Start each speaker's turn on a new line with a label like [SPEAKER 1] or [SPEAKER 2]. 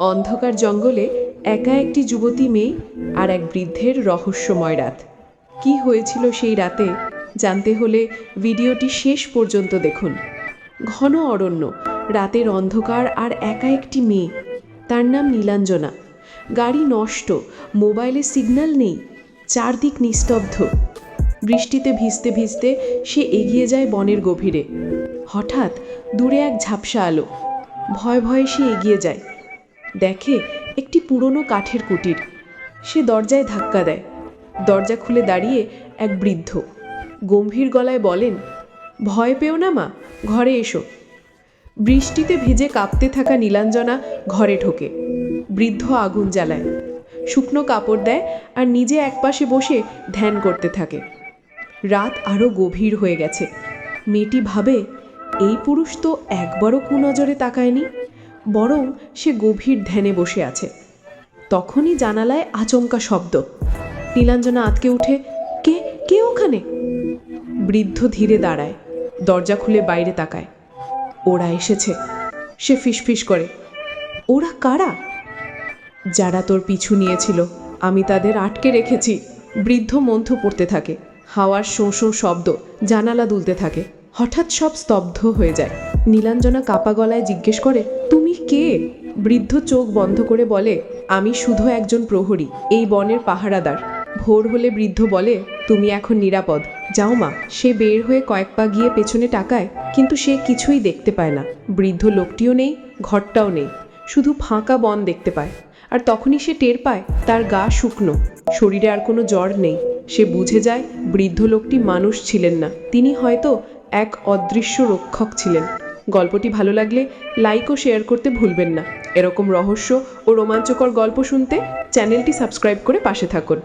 [SPEAKER 1] অন্ধকার জঙ্গলে একা একটি যুবতী মেয়ে আর এক বৃদ্ধের রহস্যময় রাত। কি হয়েছিল সেই রাতে জানতে হলে ভিডিওটি শেষ পর্যন্ত দেখুন। ঘন অরণ্য, রাতের অন্ধকার আর একা একটি মেয়ে। তার নাম নীলাঞ্জনা। গাড়ি নষ্ট, মোবাইলে সিগন্যাল নেই, চারদিক নিস্তব্ধ। বৃষ্টিতে ভিজতে ভিজতে সে এগিয়ে যায় বনের গভীরে। হঠাৎ দূরে এক ঝাপসা আলো। ভয় ভয়ে সে এগিয়ে যায়। দেখে একটি পুরনো কাঠের কুটির। সে দরজায় ধাক্কা দেয়। দরজা খুলে দাঁড়িয়ে এক বৃদ্ধ গম্ভীর গলায় বলেন, ভয় পেও না মা, ঘরে এসো। বৃষ্টিতে ভিজে কাঁপতে থাকা নীলাঞ্জনা ঘরে ঢোকে। বৃদ্ধ আগুন জ্বালায়, শুকনো কাপড় দেয় আর নিজে একপাশে বসে ধ্যান করতে থাকে। রাত আরও গভীর হয়ে গেছে। মেয়েটি ভাবে, এই পুরুষ তো একবারও কুনজরে তাকায়নি? বরং সে গভীর ধ্যানে বসে আছে। তখনই জানালায় আচমকা শব্দ। নীলাঞ্জনা আতকে উঠে, কে কে ওখানে? বৃদ্ধ ধীরে দাঁড়ায়, দরজা খুলে বাইরে তাকায়। ওরা এসেছে। সে ফিসফিস করে, ওরা কারা? যারা তোর পিছু নিয়েছিল, আমি তাদের আটকে রেখেছি। বৃদ্ধ মন্থ পড়তে থাকে, হাওয়ার শোঁ শোঁ শব্দ জানালা দুলতে থাকে। হঠাৎ সব স্তব্ধ হয়ে যায়। নীলাঞ্জনা কাপা গলায় জিজ্ঞেস করে কে? বৃদ্ধ চোখ বন্ধ করে বলে, আমি শুধু একজন প্রহরী, এই বনের পাহারাদার। ভোর হলে বৃদ্ধ বলে, তুমি এখন নিরাপদ। যাও মা। সে বের হয়ে কয়েক পা গিয়ে পেছনে টাকায় কিন্তু সে কিছুই দেখতে পায় না। বৃদ্ধ লোকটিও নেই, ঘরটাও নেই, শুধু ফাঁকা বন দেখতে পায়। আর তখনই সে টের পায়, তার গা শুকনো, শরীরে আর কোনো জ্বর নেই। সে বুঝে যায়, বৃদ্ধ লোকটি মানুষ ছিলেন না। তিনি হয়তো এক অদৃশ্য রক্ষক ছিলেন। গল্পটি ভালো লাগলে লাইক ও শেয়ার করতে ভুলবেন না। এরকম রহস্য ও রোমাঞ্চকর গল্প শুনতে চ্যানেলটি সাবস্ক্রাইব করে পাশে থাকুন।